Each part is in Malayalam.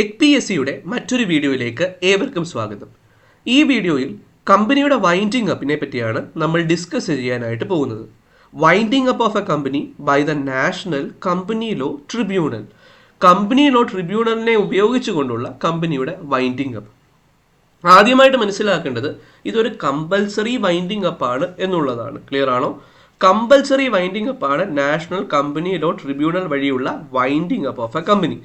ടെക് പി എസ് സിയുടെ മറ്റൊരു വീഡിയോയിലേക്ക് ഏവർക്കും സ്വാഗതം. ഈ വീഡിയോയിൽ കമ്പനിയുടെ വൈൻഡിങ് അപ്പിനെ പറ്റിയാണ് നമ്മൾ ഡിസ്കസ് ചെയ്യാനായിട്ട് പോകുന്നത്. Winding up of a company by the national company law tribunal company law ട്രിബ്യൂണലിനെ ഉപയോഗിച്ചുകൊണ്ടുള്ള കമ്പനിയുടെ വൈൻഡിങ് അപ്പ് ആദ്യമായിട്ട് മനസ്സിലാക്കേണ്ടത് ഇതൊരു കമ്പൽസറി വൈൻഡിങ് അപ്പ് ആണ് എന്നുള്ളതാണ്. ക്ലിയർ ആണോ? കമ്പൽസറി വൈൻഡിങ് അപ്പ് ആണ് നാഷണൽ കമ്പനി ലോ ട്രിബ്യൂണൽ വഴിയുള്ള winding up of a company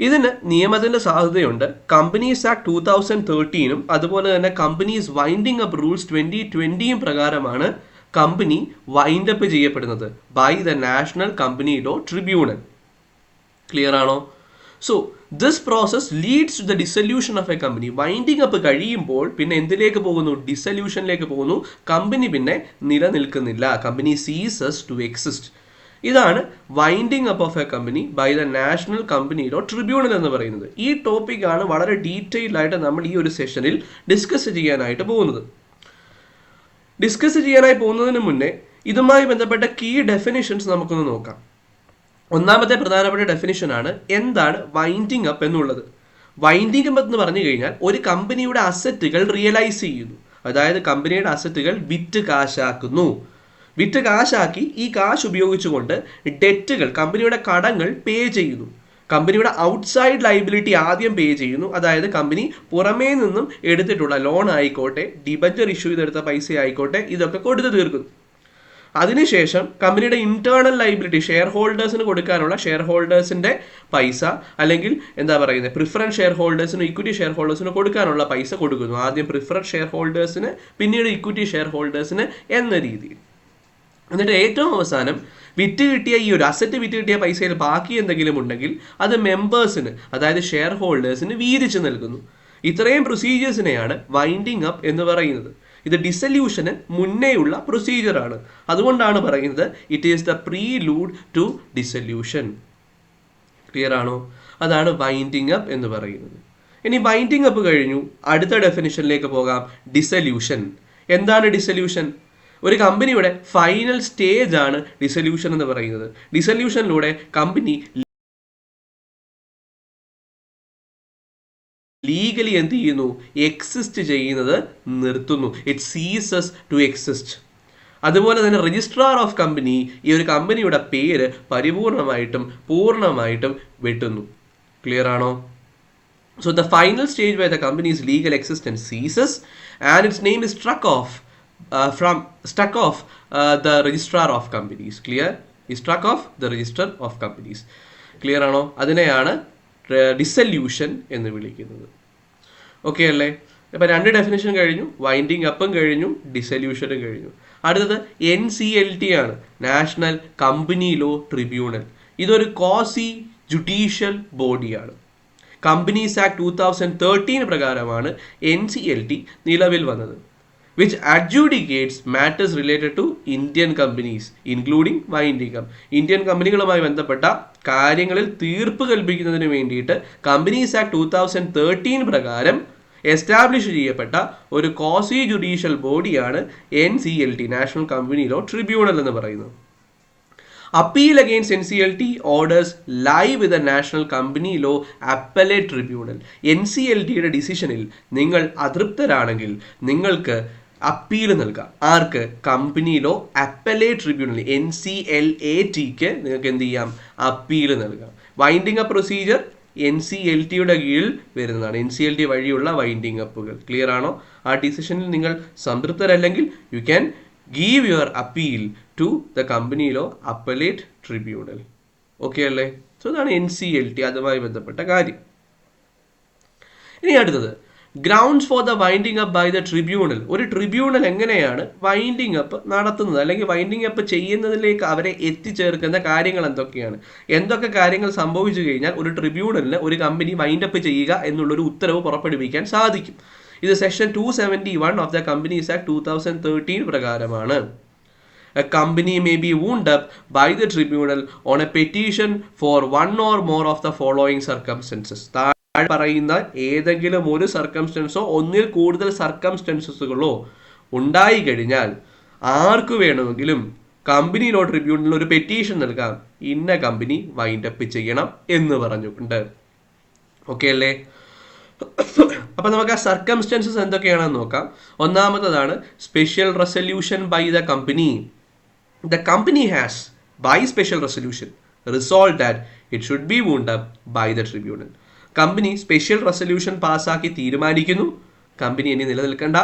ഇതിന് നിയമത്തിന്റെ സാധ്യതയുണ്ട്. കമ്പനീസ് ആക്ട് ടൂ തൗസൻഡ് തേർട്ടീനും അതുപോലെ തന്നെ companies winding up rules twenty ട്വന്റിയും പ്രകാരമാണ് കമ്പനി വൈൻഡ് അപ്പ് ചെയ്യപ്പെടുന്നത് by the national company law tribunal clear ആണോ? So this process leads to the dissolution of a company winding up കഴിയുമ്പോൾ പിന്നെ എന്തിലേക്ക് പോകുന്നു? ഡിസൊല്യൂഷനിലേക്ക് പോകുന്നു. കമ്പനി പിന്നെ നിലനിൽക്കുന്നില്ല. കമ്പനി സീസസ് ടു എക്സിസ്റ്റ് ഇതാണ് winding up of a company by the national company law tribunal എന്ന് പറയുന്നത്. ഈ ടോപ്പിക്കാണ് വളരെ ഡീറ്റെയിൽഡ് ആയിട്ട് നമ്മൾ ഈ ഒരു സെഷനിൽ ഡിസ്കസ് ചെയ്യാനായിട്ട് പോകുന്നത്. ഡിസ്കസ് ചെയ്യാനായി പോകുന്നതിന് മുന്നേ ഇതുമായി ബന്ധപ്പെട്ട കീ ഡെഫിനിഷൻസ് നമുക്കൊന്ന് നോക്കാം. ഒന്നാമത്തെ പ്രധാനപ്പെട്ട ഡെഫിനിഷനാണ് എന്താണ് വൈൻഡിങ് അപ്പ് എന്നുള്ളത്. വൈൻഡിങ് അപ്പ് എന്ന് പറഞ്ഞു കഴിഞ്ഞാൽ ഒരു കമ്പനിയുടെ അസറ്റുകൾ റിയലൈസ് ചെയ്യുന്നു. അതായത് കമ്പനിയുടെ അസറ്റുകൾ വിറ്റ് കാശാക്കുന്നു. വിറ്റ് കാശാക്കി ഈ കാശ് ഉപയോഗിച്ചുകൊണ്ട് ഡെറ്റുകൾ കമ്പനിയുടെ കടങ്ങൾ പേ ചെയ്യുന്നു. കമ്പനിയുടെ ഔട്ട്സൈഡ് ലൈബിലിറ്റി ആദ്യം പേ ചെയ്യുന്നു. അതായത് കമ്പനി പുറമേ നിന്നും എടുത്തിട്ടുള്ള ലോൺ ആയിക്കോട്ടെ ഡിബഞ്ചർ ഇഷ്യൂ ചെയ്തെടുത്ത പൈസ ആയിക്കോട്ടെ ഇതൊക്കെ കൊടുത്തു തീർക്കുന്നു. അതിനുശേഷം കമ്പനിയുടെ ഇന്റേണൽ ലൈബിലിറ്റി ഷെയർ ഹോൾഡേഴ്സിന് കൊടുക്കാനുള്ള ഷെയർ ഹോൾഡേഴ്സിന്റെ പൈസ അല്ലെങ്കിൽ എന്താ പറയുന്നത് പ്രിഫറൻസ് ഷെയർ ഹോൾഡേഴ്സിനും ഇക്വിറ്റി ഷെയർ ഹോൾഡേഴ്സിനും കൊടുക്കാനുള്ള പൈസ കൊടുക്കുന്നു. ആദ്യം പ്രിഫറൻസ് ഷെയർ ഹോൾഡേഴ്സിന് പിന്നീട് ഇക്വിറ്റി ഷെയർ ഹോൾഡേഴ്സിന് എന്ന രീതിയിൽ. എന്നിട്ട് ഏറ്റവും അവസാനം വിറ്റ് കിട്ടിയ ഈ ഒരു അസറ്റ് വിറ്റ് കിട്ടിയ പൈസയിൽ ബാക്കി എന്തെങ്കിലും ഉണ്ടെങ്കിൽ അത് മെമ്പേഴ്സിന് അതായത് ഷെയർ ഹോൾഡേഴ്സിന് വീതിച്ചു നൽകുന്നു. ഇത്രയും പ്രൊസീജിയേഴ്സിനെയാണ് വൈൻഡിങ് അപ്പ് എന്ന് പറയുന്നത്. ഇത് ഡിസല്യൂഷന് മുന്നേയുള്ള പ്രൊസീജിയറാണ് അതുകൊണ്ടാണ് പറയുന്നത് it is the prelude to dissolution clear ആണോ? അതാണ് വൈൻഡിങ് അപ്പ് എന്ന് പറയുന്നത്. ഇനി വൈൻഡിങ് അപ്പ് കഴിഞ്ഞു. അടുത്ത ഡെഫിനിഷനിലേക്ക് പോകാം. ഡിസല്യൂഷൻ എന്താണ് ഡിസല്യൂഷൻ ഒരു കമ്പനിയുടെ ഫൈനൽ സ്റ്റേജ് ആണ് ഡിസൊല്യൂഷൻ എന്ന് പറയുന്നത്. ഡിസൊല്യൂഷനിലൂടെ കമ്പനി ലീഗലി എന്ത് ചെയ്യുന്നു? എക്സിസ്റ്റ് ചെയ്യുന്നത് നിർത്തുന്നു. ഇറ്റ് സീസസ് ടു എക്സിസ്റ്റ് അതുപോലെ തന്നെ രജിസ്ട്രാർ ഓഫ് കമ്പനി ഈ ഒരു കമ്പനിയുടെ പേര് പരിപൂർണമായിട്ടും പൂർണമായിട്ടും വെട്ടുന്നു. ക്ലിയർ ആണോ? So the final stage why the company's legal existence ceases and its name is struck off from struck off the registrar of companies. Clear? ഈ struck off the register of companies clear ആണോ? അതിനെയാണ് ഡിസല്യൂഷൻ എന്ന് വിളിക്കുന്നത്. ഓക്കെ അല്ലേ? ഇപ്പം രണ്ട് ഡെഫിനേഷൻ കഴിഞ്ഞു വൈൻഡിങ് അപ്പും കഴിഞ്ഞു ഡിസല്യൂഷനും കഴിഞ്ഞു. അടുത്തത് എൻ സി എൽ ടി ആണ്. നാഷണൽ കമ്പനി ലോ ട്രിബ്യൂണൽ ഇതൊരു കോസി ജുഡീഷ്യൽ ബോഡിയാണ് companies act two thousand thirteen പ്രകാരമാണ് എൻ സി എൽ ടി നിലവിൽ വന്നത്. Which adjudicates matters related to Indian companies including winding Indian കമ്പനികളുമായി ബന്ധപ്പെട്ട കാര്യങ്ങളിൽ തീർപ്പ് കൽപ്പിക്കുന്നതിന് വേണ്ടിയിട്ട് companies act two thousand thirteen പ്രകാരം എസ്റ്റാബ്ലിഷ് ചെയ്യപ്പെട്ട ഒരു കോസി ജുഡീഷ്യൽ ബോഡിയാണ് N C L T national company law tribunal എന്ന് പറയുന്നത്. Appeal against N C L T orders live with a national company law appellate tribunal N C L ടിയുടെ ഡിസിഷനിൽ നിങ്ങൾ അതൃപ്തരാണെങ്കിൽ നിങ്ങൾക്ക് അപ്പീൽ നൽകാം. ആർക്ക്? Company law appellate tribunal N C L A tick നിങ്ങൾക്ക് എന്ത് ചെയ്യാം? അപ്പീൽ നൽകാം. Winding up procedure N C L ടിയുടെ കീഴിൽ വരുന്നതാണ്. എൻ സി എൽ ടി വഴിയുള്ള വൈൻഡിങ് അപ്പുകൾ ക്ലിയർ ആണോ? ആ ഡിസിഷനിൽ നിങ്ങൾ സംതൃപ്തരല്ലെങ്കിൽ you can give your appeal to the company law appellate tribunal. Okay അല്ലേ? സോ ഇതാണ് എൻ സി എൽ ടി അതുമായി ബന്ധപ്പെട്ട കാര്യം. ഇനി അടുത്തത്. Grounds for the winding up by the tribunal ഒരു ട്രിബ്യൂണൽ എങ്ങനെയാണ് വൈൻഡിങ് അപ്പ് നടത്തുന്നത്? അല്ലെങ്കിൽ വൈൻഡിങ് അപ്പ് ചെയ്യുന്നതിലേക്ക് അവരെ എത്തിച്ചേർക്കുന്ന കാര്യങ്ങൾ എന്തൊക്കെയാണ്? എന്തൊക്കെ കാര്യങ്ങൾ സംഭവിച്ചു കഴിഞ്ഞാൽ ഒരു ട്രിബ്യൂണലിന് ഒരു കമ്പനി വൈൻഡ് അപ്പ് ചെയ്യുക എന്നുള്ളൊരു ഉത്തരവ് പുറപ്പെടുവിക്കാൻ സാധിക്കും. ഇത് section two seventy one of the companies act two thousand thirteen പ്രകാരമാണ്. A company may be wound up by the tribunal on a petition for one or more of the following circumstances. പറയുന്ന ഏതെങ്കിലും ഒരു സർക്കംസ്റ്റൻസോ ഒന്നിൽ കൂടുതൽ സർക്കംസ്റ്റൻസസുകളോ ഉണ്ടായി കഴിഞ്ഞാൽ ആർക്ക് വേണമെങ്കിലും കമ്പനി ലോ ട്രിബ്യൂണലിൽ ഒരു പെറ്റീഷൻ നൽകാം. ഇന്ന കമ്പനി വൈൻഡ് അപ്പ് ചെയ്യണം എന്ന് പറഞ്ഞുകൊണ്ട്. ഓക്കെ അല്ലേ? അപ്പൊ നമുക്ക് ആ സർക്കംസ്റ്റൻസസ് എന്തൊക്കെയാണെന്ന് നോക്കാം. ഒന്നാമത്തതാണ് special resolution by the company the company has by special resolution resolve that it should be wound up by the tribunal company special resolution പാസ്സാക്കി തീരുമാനിക്കുന്നു. കമ്പനി ഇനി നിലനിൽക്കേണ്ട.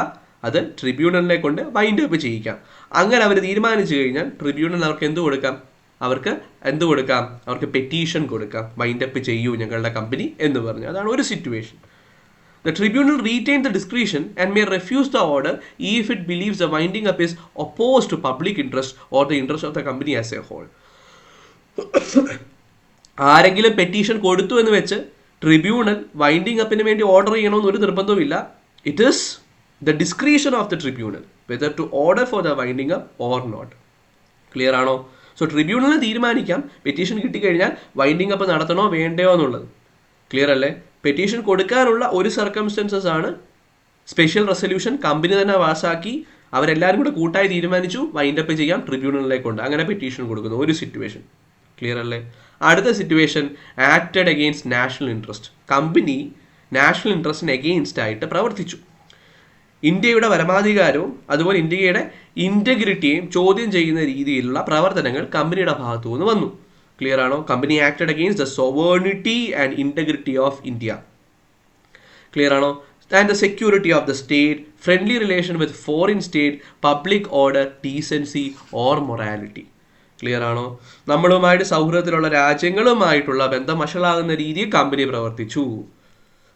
അത് ട്രിബ്യൂണലിനെ കൊണ്ട് വൈൻഡ് അപ്പ് ചെയ്യിക്കാം. അങ്ങനെ അവർ തീരുമാനിച്ചു കഴിഞ്ഞാൽ ട്രിബ്യൂണൽ അവർക്ക് എന്ത് കൊടുക്കാം? അവർക്ക് എന്ത് കൊടുക്കാം? അവർക്ക് പെറ്റീഷൻ കൊടുക്കാം. വൈൻഡ് അപ്പ് ചെയ്യൂ ഞങ്ങളുടെ കമ്പനി എന്ന് പറഞ്ഞു. അതാണ് ഒരു situation The tribunal retained the discretion and may refuse the order if it believes the winding up is opposed to public interest or the interest of the company as a whole. ആരെങ്കിലും പെറ്റീഷൻ കൊടുത്തു എന്ന് വെച്ച് ട്രിബ്യൂണൽ വൈൻഡിങ് അപ്പിന് വേണ്ടി ഓർഡർ ചെയ്യണമെന്ന് ഒരു നിർബന്ധവുമില്ല. It is the discretion of the tribunal whether to order for the winding up or not clear ആണോ? സോ ട്രിബ്യൂണലിന് തീരുമാനിക്കാം. പെറ്റീഷൻ കിട്ടിക്കഴിഞ്ഞാൽ വൈൻഡിങ് അപ്പ് നടത്തണോ വേണ്ടയോ എന്നുള്ളത്. ക്ലിയർ അല്ലേ? പെറ്റീഷൻ കൊടുക്കാനുള്ള ഒരു സർക്കംസ്റ്റൻസസ് ആണ് സ്പെഷ്യൽ റെസൊല്യൂഷൻ കമ്പനി തന്നെ പാസ്സാക്കി അവരെല്ലാവരും കൂടെ കൂട്ടായി തീരുമാനിച്ചു. വൈൻഡപ്പ് ചെയ്യാം. ട്രിബ്യൂണലിലേക്ക് കൊണ്ട്. അങ്ങനെ പെറ്റീഷൻ കൊടുക്കുന്നു. ഒരു സിറ്റുവേഷൻ ക്ലിയർ അല്ലേ? അടുത്ത situation acted against national interest company national ഇൻട്രസ്റ്റിന് against ആയിട്ട് പ്രവർത്തിച്ചു. ഇന്ത്യയുടെ പരമാധികാരവും അതുപോലെ ഇന്ത്യയുടെ ഇന്റഗ്രിറ്റിയെയും ചോദ്യം ചെയ്യുന്ന രീതിയിലുള്ള പ്രവർത്തനങ്ങൾ കമ്പനിയുടെ ഭാഗത്തു നിന്ന് വന്നു. ക്ലിയർ ആണോ? Company acted against the sovereignty and integrity of India clear ആണോ? And the security of the state friendly relation with foreign state public order decency or morality clear ആണോ? നമ്മളുമായിട്ട് സൗഹൃദത്തിലുള്ള രാജ്യങ്ങളുമായിട്ടുള്ള ബന്ധം വഷളാകുന്ന രീതിയിൽ കമ്പനി പ്രവർത്തിച്ചു.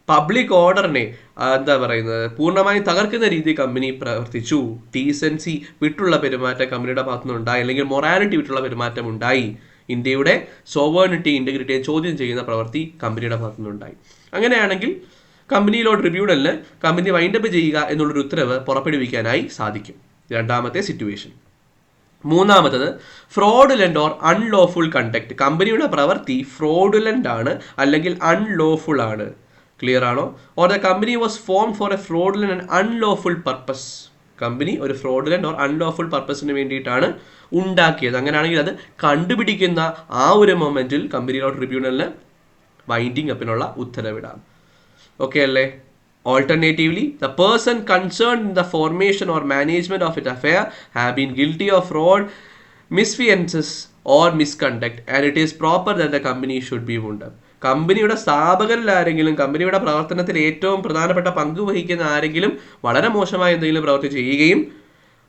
പബ്ലിക് ഓർഡറിനെ എന്താ പറയുന്നത് പൂർണമായും തകർക്കുന്ന രീതി കമ്പനി പ്രവർത്തിച്ചു. ഡീസൻസി വിട്ടുള്ള പെരുമാറ്റം കമ്പനിയുടെ ഭാഗത്തുനിന്ന് ഉണ്ടായി. അല്ലെങ്കിൽ മൊറാലിറ്റി വിട്ടുള്ള പെരുമാറ്റം ഉണ്ടായി. ഇന്ത്യയുടെ സോവേണിറ്റി ഇന്റഗ്രിറ്റിയെ ചോദ്യം ചെയ്യുന്ന പ്രവൃത്തി കമ്പനിയുടെ ഭാഗത്തുനിന്ന് ഉണ്ടായി. അങ്ങനെയാണെങ്കിൽ കമ്പനിയിലോ ട്രിബ്യൂണലിന് കമ്പനി വൈൻഡപ്പ് ചെയ്യുക എന്നുള്ളൊരു ഉത്തരവ് പുറപ്പെടുവിക്കാനായി സാധിക്കും. രണ്ടാമത്തെ സിറ്റുവേഷൻ മൂന്നാമത്തത് ഫ്രോഡുലന്റ് ഓർ അൺലോഫുൾ കണ്ടക്ട് കമ്പനിയുടെ പ്രവൃത്തി ഫ്രോഡുലന്റ് ആണ് അല്ലെങ്കിൽ അൺലോഫുൾ ആണ്. ക്ലിയർ ആണോ? Or the company was form for a fraudulent and unlawful purpose company ഒരു ഫ്രോഡുലന്റ് ഓർ അൺലോഫുൾ പർപ്പസിന് വേണ്ടിയിട്ടാണ് ഉണ്ടാക്കിയത്. അങ്ങനെയാണെങ്കിൽ അത് കണ്ടുപിടിക്കുന്ന ആ ഒരു മൊമെന്റിൽ കമ്പനി ട്രിബ്യൂണലിന് വൈൻഡിങ് അപ്പിനുള്ള ഉത്തരവിടാം. ഓക്കെ അല്ലേ? Alternatively person concerned in the formation or management of an affair have been guilty of fraud misfeasances or misconduct and it is proper that the company should be wound up. കമ്പനിയുടെ സ്ഥാപകരിൽ ആരെങ്കിലും കമ്പനിയുടെ പ്രവർത്തനത്തിൽ ഏറ്റവും പ്രധാനപ്പെട്ട പങ്ക് വഹിക്കുന്ന ആരെങ്കിലും വളരെ മോശമായ എന്തെങ്കിലും പ്രവൃത്തി ചെയ്യുകയും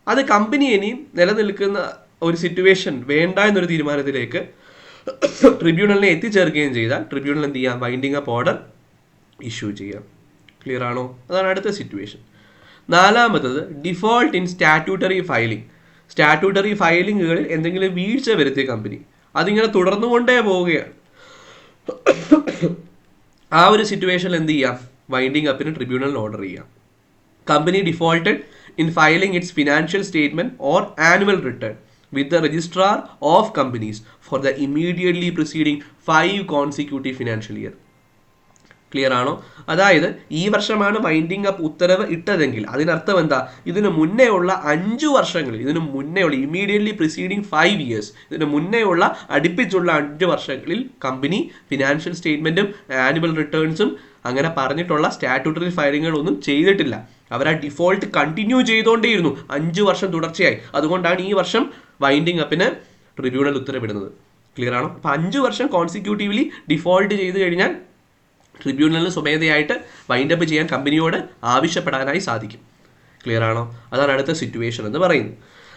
അത് കമ്പനി ഇനി നിലനിൽക്കുന്ന ഒരു സിറ്റുവേഷൻ വേണ്ട എന്നൊരു തീരുമാനത്തിലേക്ക് ട്രിബ്യൂണലിനെ എത്തിച്ചേർക്കുകയും ചെയ്താൽ ട്രിബ്യൂണൽ എന്ത് ചെയ്യാം? വൈൻഡിങ് അപ്പ് ഓർഡർ ഇഷ്യൂ ചെയ്യാം. ക്ലിയർ ആണോ? അതാണ് അടുത്ത സിറ്റുവേഷൻ നാലാമത്തത് default in statutory filing statutory ഫയലിങ്ങുകളിൽ എന്തെങ്കിലും വീഴ്ച വരുത്തിയ കമ്പനി അതിങ്ങനെ തുടർന്നുകൊണ്ടേ പോവുകയാണ്. ആ ഒരു സിറ്റുവേഷനിൽ എന്ത് ചെയ്യാം? വൈൻഡിങ് അപ്പിന് ട്രിബ്യൂണൽ ഓർഡർ ചെയ്യാം. Company defaulted in filing its financial statement or annual return with the registrar of companies for the immediately preceding five consecutive financial year clear ആണോ? അതായത് ഈ വർഷമാണ് വൈൻഡിങ് അപ്പ് ഉത്തരവ് ഇട്ടതെങ്കിൽ അതിനർത്ഥം എന്താ? ഇതിന് മുന്നേ ഉള്ള അഞ്ചു വർഷങ്ങളിൽ ഇതിന് മുന്നേ ഉള്ള ഇമീഡിയറ്റ്ലി പ്രിസീഡിങ് ഫൈവ് ഇയേഴ്സ് ഇതിന് മുന്നേ ഉള്ള അടുപ്പിച്ചുള്ള അഞ്ച് വർഷങ്ങളിൽ കമ്പനി ഫിനാൻഷ്യൽ സ്റ്റേറ്റ്മെന്റും ആനുവൽ റിട്ടേൺസും അങ്ങനെ പറഞ്ഞിട്ടുള്ള സ്റ്റാറ്റ്യൂട്ടറി ഫയലിങ്ങുകളൊന്നും ചെയ്തിട്ടില്ല. അവർ ആ ഡിഫോൾട്ട് കണ്ടിന്യൂ ചെയ്തുകൊണ്ടേയിരുന്നു അഞ്ച് വർഷം തുടർച്ചയായി. അതുകൊണ്ടാണ് ഈ വർഷം വൈൻഡിങ് അപ്പിന് ട്രിബ്യൂണൽ ഉത്തരവിടുന്നത്. ക്ലിയർ ആണോ? അപ്പം അഞ്ച് വർഷം കോൺസിക്യൂട്ടീവ്ലി ഡിഫോൾട്ട് ചെയ്ത് കഴിഞ്ഞാൽ ട്രിബ്യൂണലിന് സ്വമേധയായിട്ട് വൈൻഡപ്പ് ചെയ്യാൻ കമ്പനിയോട് ആവശ്യപ്പെടാനായി സാധിക്കും. ക്ലിയർ ആണോ? അതാണ് അടുത്ത സിറ്റുവേഷൻ എന്ന് പറയുന്നത്.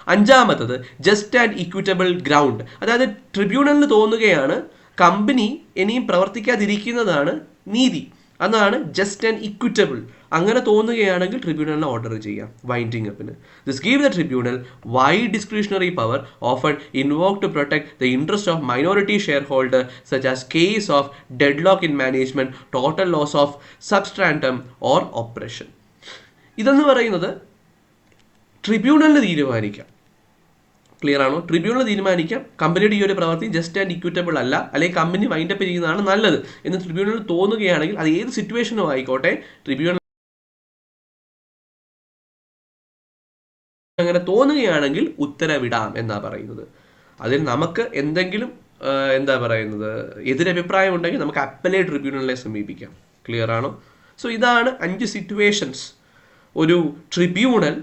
അഞ്ചാമത്തത് ജസ്റ്റ് ആൻഡ് ഇക്വിറ്റബിൾ ഗ്രൗണ്ട് അതായത് ട്രിബ്യൂണലിന് തോന്നുകയാണ് കമ്പനി ഇനിയും പ്രവർത്തിക്കാതിരിക്കുന്നതാണ് നീതി. അതാണ് ജസ്റ്റ് ആൻഡ് ഇക്വിറ്റബിൾ അങ്ങനെ തോന്നുകയാണെങ്കിൽ ട്രിബ്യൂണലിന് ഓർഡർ ചെയ്യാം winding അപ്പിന് this give the tribunal wide discretionary power often invoke to protect the interest of minority shareholder such as case of deadlock in management total loss of substratum or operation ഇതെന്ന് പറയുന്നത് ട്രിബ്യൂണലിന് തീരുമാനിക്കാം. ക്ലിയർ ആണോ? ട്രിബ്യൂണൽ തീരുമാനിക്കാം. കമ്പനിയുടെ ഈ ഒരു പ്രവൃത്തി ജസ്റ്റ് ആൻഡ് ഇക്വിറ്റബിൾ അല്ല. അല്ലെങ്കിൽ കമ്പനി വൈൻഡപ്പ് ചെയ്യുന്നതാണ് നല്ലത്. എന്ന് ട്രിബ്യൂണൽ തോന്നുകയാണെങ്കിൽ അത് ഏത് സിറ്റുവേഷനും ആയിക്കോട്ടെ ട്രിബ്യൂണൽ അങ്ങനെ തോന്നുകയാണെങ്കിൽ ഉത്തരവിടാം എന്നാ പറയുന്നത്. അതിൽ നമുക്ക് എന്തെങ്കിലും എന്താ പറയുന്നത് എതിരഭിപ്രായം ഉണ്ടെങ്കിൽ നമുക്ക് അപ്പലേ ട്രിബ്യൂണലിനെ സമീപിക്കാം. ക്ലിയർ ആണോ? സോ ഇതാണ് അഞ്ച് സിറ്റുവേഷൻസ് ഒരു ട്രിബ്യൂണൽ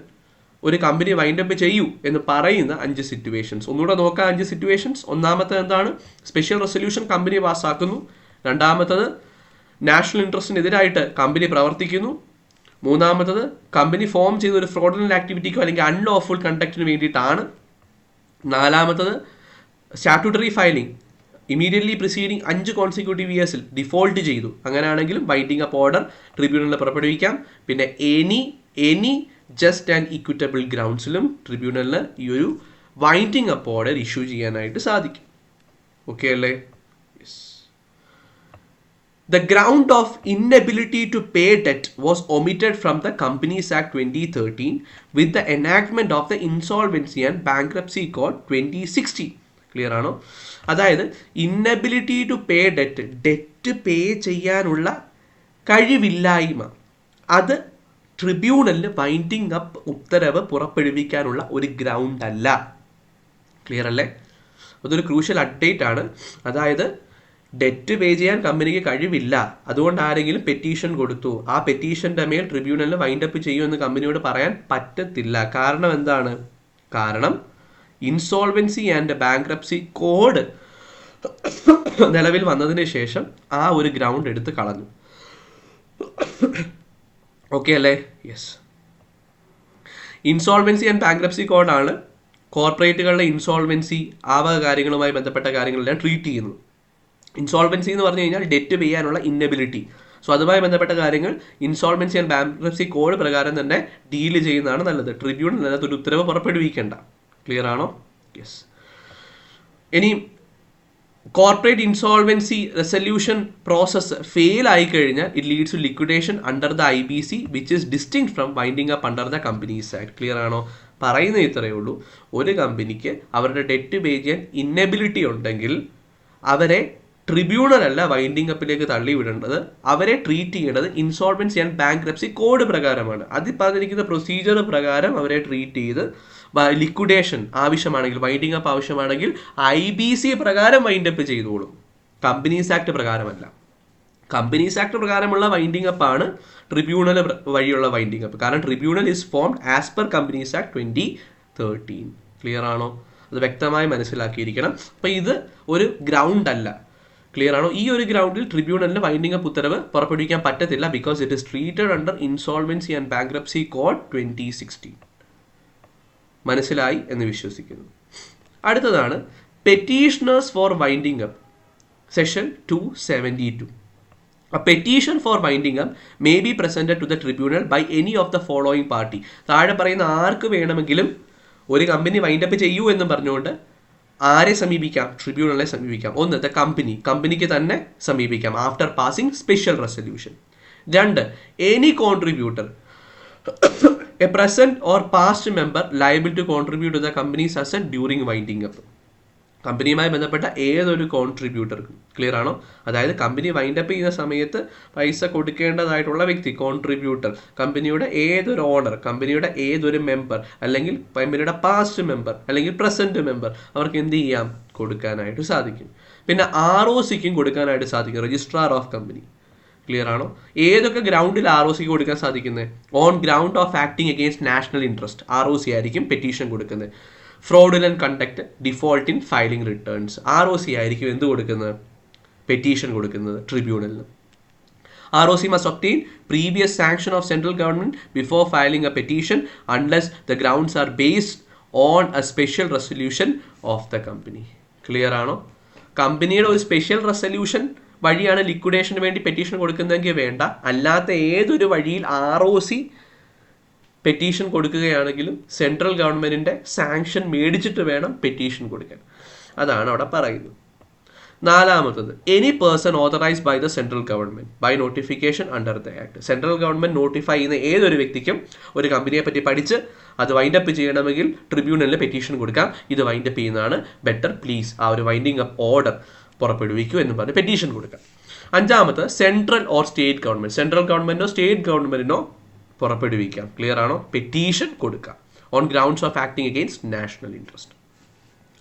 ഒരു കമ്പനി വൈൻഡപ്പ് ചെയ്യൂ എന്ന് പറയുന്ന അഞ്ച് സിറ്റുവേഷൻസ് ഒന്നുകൂടെ നോക്കാം അഞ്ച് സിറ്റുവേഷൻസ് ഒന്നാമത്തെ എന്താണ്? സ്പെഷ്യൽ റെസൊല്യൂഷൻ കമ്പനി പാസ്സാക്കുന്നു രണ്ടാമത്തത് നാഷണൽ ഇൻട്രസ്റ്റിനെതിരായിട്ട് കമ്പനി പ്രവർത്തിക്കുന്നു. മൂന്നാമത്തത് കമ്പനി ഫോം ചെയ്ത ഒരു ഫ്രോഡലന്റ് ആക്ടിവിറ്റിക്കോ അല്ലെങ്കിൽ അൺലോഫുൾ കണ്ടക്റ്റിന് വേണ്ടിയിട്ടാണ്. നാലാമത്തത് സ്റ്റാറ്റ്യൂട്ടറി ഫയലിംഗ് ഇമീഡിയറ്റ്ലി പ്രിസീഡിങ് അഞ്ച് കോൺസിക്യൂട്ടീവ് ഇയേഴ്സിൽ ഡിഫോൾട്ട് ചെയ്തു. അങ്ങനെയാണെങ്കിലും ബൈൻഡിങ് അപ്പ് ഓർഡർ ട്രിബ്യൂണലിൽ പുറപ്പെടുവിക്കാം. പിന്നെ any any just and equitable ഗ്രൗണ്ട്സിലും ട്രിബ്യൂണലിന് ഈ ഒരു വൈൻഡിങ് അപ്പ് ഓർഡർ ഇഷ്യൂ ചെയ്യാനായിട്ട് സാധിക്കും. ഓക്കെ അല്ലേ? The ground of inability to pay debt was omitted from the Companies Act 2013 with the enactment of the Insolvency and Bankruptcy Code 2016. Clear ആണോ? അതായത് inability to pay debt debt pay ചെയ്യാനുള്ള കഴിവില്ലായ്മ. അത് ട്രിബ്യൂണലിന് വൈൻഡിങ് അപ്പ് ഉത്തരവ് പുറപ്പെടുവിക്കാനുള്ള ഒരു ഗ്രൗണ്ട് അല്ല. ക്ലിയർ അല്ലേ? അതൊരു ക്രൂഷ്യൽ അപ്ഡേറ്റ് ആണ്. അതായത് ഡെറ്റ് പേ ചെയ്യാൻ കമ്പനിക്ക് കഴിവില്ല. അതുകൊണ്ട് ആരെങ്കിലും പെറ്റീഷൻ കൊടുത്തു. ആ പെറ്റീഷന്റെ മേൽ ട്രിബ്യൂണലിൽ വൈൻഡപ്പ് ചെയ്യുമെന്ന് കമ്പനിയോട് പറയാൻ പറ്റത്തില്ല. കാരണം എന്താണ്? കാരണം ഇൻസോൾവൻസി ആൻഡ് ബാങ്ക്രപ്സി കോഡ് നിലവിൽ വന്നതിന് ശേഷം ആ ഒരു ഗ്രൗണ്ട് എടുത്ത് കളഞ്ഞു. ഓക്കെ അല്ലേ? യെസ് ഇൻസോൾവൻസി ആൻഡ് ബാങ്ക്രപ്സി കോഡാണ് കോർപ്പറേറ്റുകളുടെ ഇൻസോൾവൻസി ആവക വക കാര്യങ്ങളുമായി ബന്ധപ്പെട്ട കാര്യങ്ങളെല്ലാം ട്രീറ്റ് ചെയ്യുന്നത്. ഇൻസോൾവൻസി എന്ന് പറഞ്ഞു കഴിഞ്ഞാൽ ഡെറ്റ് ചെയ്യാനുള്ള ഇന്നബിലിറ്റി സോ അതുമായി ബന്ധപ്പെട്ട കാര്യങ്ങൾ ഇൻസോൾവൻസി ആൻഡ് ബാങ്ക്രപ്സി കോഡ് പ്രകാരം തന്നെ ഡീൽ ചെയ്യുന്നതാണ് നല്ലത്. ട്രിബ്യൂണൽ അതിനകത്ത് ഒരു ഉത്തരവ് പുറപ്പെടുവിക്കേണ്ട. ക്ലിയർ ആണോ? യെസ് ഇനി corporate insolvency resolution process fail ആയി കഴിഞ്ഞാൽ it leads to liquidation under the I B C which is distinct from winding up under the companies act clear ആണോ? പറയുന്ന ഇത്രയേ ഉള്ളൂ. ഒരു കമ്പനിക്ക് അവരുടെ ഡെറ്റ് പേ ചെയ്യാൻ ഇന്നബിലിറ്റി ഉണ്ടെങ്കിൽ അവരെ ട്രിബ്യൂണൽ അല്ല വൈൻഡിങ് അപ്പിലേക്ക് തള്ളിവിടേണ്ടത്. അവരെ ട്രീറ്റ് ചെയ്യേണ്ടത് ഇൻസോൾവൻസി ആൻഡ് ബാങ്ക്രപ്സി കോഡ് പ്രകാരമാണ്. അതിൽ പറഞ്ഞിരിക്കുന്ന പ്രൊസീജിയർ പ്രകാരം അവരെ ട്രീറ്റ് ചെയ്ത് ലിക്വിഡേഷൻ ആവശ്യമാണെങ്കിൽ വൈൻഡിങ് അപ്പ് ആവശ്യമാണെങ്കിൽ ഐ ബി സി പ്രകാരം വൈൻഡ് അപ്പ് ചെയ്തോളും. കമ്പനീസ് ആക്ട് പ്രകാരമല്ല. കമ്പനീസ് ആക്ട് പ്രകാരമുള്ള വൈൻഡിങ് അപ്പ് ആണ് ട്രിബ്യൂണൽ വഴിയുള്ള വൈൻഡിങ് അപ്പ്. കാരണം tribunal is formed as per companies act twenty thirteen. Clear ആണോ? അത് വ്യക്തമായി മനസ്സിലാക്കിയിരിക്കണം. അപ്പം ഇത് ഒരു ഗ്രൗണ്ട് അല്ല ക്ലിയർ ആണോ? ഈ ഒരു ഗ്രൗണ്ടിൽ ട്രിബ്യൂണലിന് വൈൻഡിംഗ് അപ്പ് ഉത്തരവ് പുറപ്പെടുവിക്കാൻ പറ്റത്തില്ല because it is treated under insolvency and bankruptcy code twenty sixteen മനസ്സിലായി എന്ന് വിശ്വസിക്കുന്നു. അടുത്തതാണ് petitioners for winding up section two seventy two A petition for winding up may be presented to the tribunal by any of the following party. താഴെ പറയുന്ന ആർക്ക് വേണമെങ്കിലും ഒരു കമ്പനി വൈൻഡപ്പ് ചെയ്യൂ എന്ന് പറഞ്ഞുകൊണ്ട് ആരെ സമീപിക്കാം? ട്രിബ്യൂണലിനെ സമീപിക്കാം. ഒന്ന് ദ കമ്പനി. കമ്പനിക്ക് തന്നെ സമീപിക്കാം. ആഫ്റ്റർ പാസിംഗ് സ്പെഷ്യൽ റെസൊല്യൂഷൻ രണ്ട് any contributor a present or past member liable to contribute the company's asset during winding up കമ്പനിയുമായി ബന്ധപ്പെട്ട ഏതൊരു കോൺട്രിബ്യൂട്ടർക്കും ക്ലിയർ ആണോ? അതായത് കമ്പനി വൈൻഡപ്പ് ചെയ്യുന്ന സമയത്ത് പൈസ കൊടുക്കേണ്ടതായിട്ടുള്ള വ്യക്തി കോൺട്രിബ്യൂട്ടർ കമ്പനിയുടെ ഏതൊരു ഓണർ കമ്പനിയുടെ ഏതൊരു മെമ്പർ അല്ലെങ്കിൽ കമ്പനിയുടെ പാസ്റ്റ് മെമ്പർ അല്ലെങ്കിൽ പ്രസന്റ് മെമ്പർ അവർക്ക് എന്ത് ചെയ്യാം? കൊടുക്കാനായിട്ട് സാധിക്കും. പിന്നെ ആർ ഒ സിക്കും കൊടുക്കാനായിട്ട് സാധിക്കും. രജിസ്ട്രാർ ഓഫ് കമ്പനി ക്ലിയർ ആണോ? ഏതൊക്കെ ഗ്രൗണ്ടിൽ ആർ ഒ സിക്ക് കൊടുക്കാൻ സാധിക്കുന്നത്? On ground of acting against national interest R O C ആയിരിക്കും പെറ്റീഷൻ കൊടുക്കുന്നത്. Fraudulent conduct default in filing returns R O C ആയിരിക്കും എന്ത് കൊടുക്കുന്നത്? പെറ്റീഷൻ കൊടുക്കുന്നത് ട്രിബ്യൂണലിന് R O C must obtain previous sanction of central government before filing a petition unless the grounds are based on a special resolution of the company clear ആണോ? കമ്പനിയുടെ ഒരു സ്പെഷ്യൽ റെസൊല്യൂഷൻ വഴിയാണ് ലിക്വിഡേഷന് വേണ്ടി പെറ്റീഷൻ കൊടുക്കുന്നതെങ്കിൽ വേണ്ട. അല്ലാത്ത ഏതൊരു വഴിയിൽ ആർ ഒ സി പെറ്റീഷൻ കൊടുക്കുകയാണെങ്കിലും സെൻട്രൽ ഗവൺമെന്റിന്റെ സാങ്ഷൻ മേടിച്ചിട്ട് വേണം പെറ്റീഷൻ കൊടുക്കാൻ. അതാണ് അവിടെ പറയുന്നത്. നാലാമത്തത് any person authorise by the central government by notification under the act central government notify ചെയ്യുന്ന ഏതൊരു വ്യക്തിക്കും ഒരു കമ്പനിയെ പറ്റി പഠിച്ച് അത് വൈൻഡ് അപ്പ് ചെയ്യണമെങ്കിൽ ട്രിബ്യൂണലിൽ പെറ്റീഷൻ കൊടുക്കാം. ഇത് വൈൻഡ് അപ്പ് ചെയ്യുന്നതാണ്. ബെറ്റർ പ്ലീസ് ആ ഒരു വൈൻഡിങ് അപ്പ് ഓർഡർ പുറപ്പെടുവിക്കൂ എന്ന് പറഞ്ഞ് പെറ്റീഷൻ കൊടുക്കാം. അഞ്ചാമത് central or state government central ഗവൺമെന്റിനോ state ഗവൺമെന്റിനോ പുറപ്പെടുവിക്കാം. ക്ലിയർ ആണോ? പെറ്റീഷൻ കൊടുക്കാം. On grounds of acting against national interest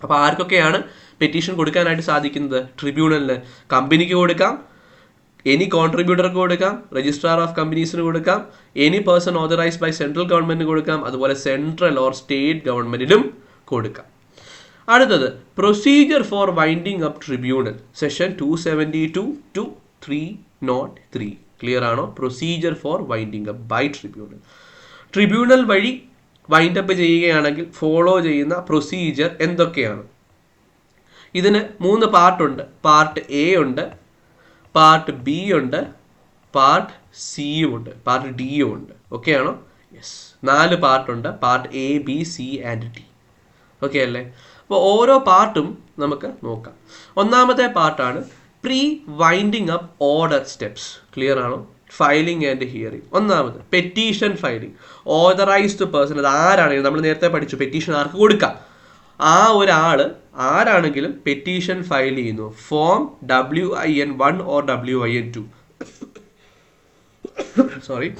അപ്പോൾ ആർക്കൊക്കെയാണ് പെറ്റീഷൻ കൊടുക്കാനായിട്ട് സാധിക്കുന്നത്? ട്രിബ്യൂണലിന് കമ്പനിക്ക് കൊടുക്കാം. എനി കോൺട്രിബ്യൂട്ടർക്ക് കൊടുക്കാം. രജിസ്ട്രാർ ഓഫ് കമ്പനീസിന് കൊടുക്കാം. Any person authorised by central ഗവൺമെന്റിന് കൊടുക്കാം. അതുപോലെ സെൻട്രൽ ഓർ സ്റ്റേറ്റ് ഗവൺമെന്റിനും കൊടുക്കാം. അടുത്തത് procedure for winding up tribunal section two seventy two two three nought three clear ആണോ? Procedure for winding up by tribunal tribunal വഴി വൈൻഡ് അപ്പ് ചെയ്യുകയാണെങ്കിൽ ഫോളോ ചെയ്യുന്ന പ്രൊസീജിയർ എന്തൊക്കെയാണ്? ഇതിന് മൂന്ന് പാർട്ടുണ്ട് പാർട്ട് എ ഉണ്ട് പാർട്ട് ബി ഉണ്ട് പാർട്ട് സിയും ഉണ്ട് പാർട്ട് ഡിയും ഉണ്ട്. ഓക്കെ ആണോ? യെസ് നാല് പാർട്ടുണ്ട് part A B C and D okay അല്ലേ? അപ്പോൾ ഓരോ പാർട്ടും നമുക്ക് നോക്കാം. ഒന്നാമത്തെ പാർട്ടാണ് pre winding up order steps clear ആണോ? ഫയലിംഗ് ആൻഡ് ഹിയറിംഗ് ഒന്നാമത് പെറ്റീഷൻ ഫയലിംഗ് ഓതറൈസ്ഡ് പേഴ്സൺ അത് ആരാണെങ്കിലും നമ്മൾ നേരത്തെ പഠിച്ചു പെറ്റീഷൻ ആർക്ക് കൊടുക്കാം? ആ ഒരാൾ ആരാണെങ്കിലും പെറ്റീഷൻ ഫയൽ ചെയ്യുന്നു. Form W I N one or W I N two sorry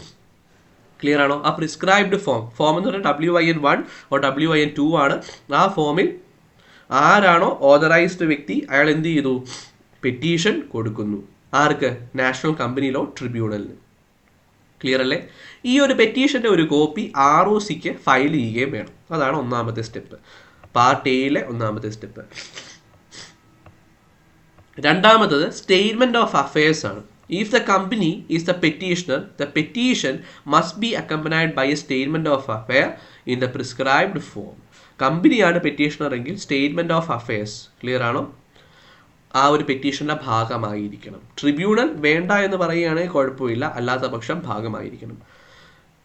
clear ആണോ? ആ പ്രിസ്ക്രൈബ്ഡ് ഫോം ഫോം എന്ന് പറഞ്ഞാൽ W I N one or W I N two ആണ്. ആ ഫോമിൽ ആരാണോ ഓതറൈസ്ഡ് വ്യക്തി അയാൾ എന്ത് ചെയ്തു? പെറ്റീഷൻ കൊടുക്കുന്നു. ആർക്ക്? നാഷണൽ കമ്പനി ലോ ട്രിബ്യൂണലിന്. ക്ലിയർ അല്ലേ? ഈ ഒരു പെറ്റീഷന്റെ ഒരു കോപ്പി ആർ ഒ സിക്ക് ഫയൽ ചെയ്യുകയും വേണം. അതാണ് ഒന്നാമത്തെ സ്റ്റെപ്പ് പാർട്ട് എയിലെ ഒന്നാമത്തെ സ്റ്റെപ്പ് രണ്ടാമത്തത് സ്റ്റേറ്റ്മെന്റ് ഓഫ് അഫയേഴ്സ് ആണ്. If the company is the petitioner the petition must be accompanied by a statement of affair in the prescribed form കമ്പനിയാണ് പെറ്റീഷണർ എങ്കിൽ സ്റ്റേറ്റ്മെന്റ് ഓഫ് അഫയേഴ്സ് ക്ലിയർ ആണോ? ആ ഒരു പെറ്റീഷന്റെ ഭാഗമായിരിക്കണം. ട്രിബ്യൂണൽ വേണ്ട എന്ന് പറയുകയാണെങ്കിൽ കുഴപ്പമില്ല. അല്ലാത്ത പക്ഷം ഭാഗമായിരിക്കണം.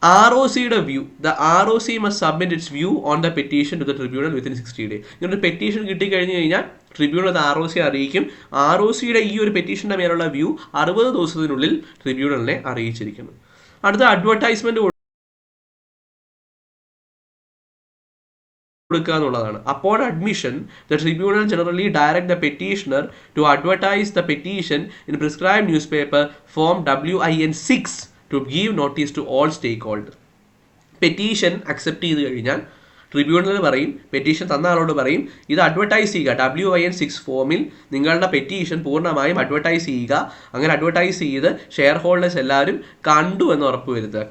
ആർ ഒ സിയുടെ view the R O C must submit its view on the petition to the tribunal within sixty day ഇങ്ങനെ ഒരു പെറ്റീഷൻ കിട്ടിക്കഴിഞ്ഞ് കഴിഞ്ഞാൽ ട്രിബ്യൂണൽ അത് ആർ ഒ സി അറിയിക്കും. ആർ ഒ സിയുടെ ഈ ഒരു പെറ്റീഷന്റെ മേലുള്ള വ്യൂ അറുപത് ദിവസത്തിനുള്ളിൽ ട്രിബ്യൂണലിനെ അറിയിച്ചിരിക്കുന്നു അടുത്ത അഡ്വർടൈസ്മെന്റ് കൊടുക്കുക എന്നുള്ളതാണ്. അപ്പോൾ admission the tribunal generally direct the petitioner to advertise the petition in prescribe newspaper form W I N six to give notice to all stakeholder petition accept ചെയ്ത് കഴിഞ്ഞാൽ ട്രിബ്യൂണൽ പറയും പെറ്റീഷൻ തന്ന ആളോട് പറയും ഇത് അഡ്വർടൈസ് ചെയ്യുക. ഡബ്ല്യു ഐ എൻ സിക്സ് ഫോമിൽ നിങ്ങളുടെ പെറ്റീഷൻ പൂർണമായും അഡ്വർടൈസ് ചെയ്യുക. അങ്ങനെ അഡ്വർടൈസ് ചെയ്ത് ഷെയർ ഹോൾഡേഴ്സ് എല്ലാവരും കണ്ടു എന്ന് ഉറപ്പ് വരുത്തുക.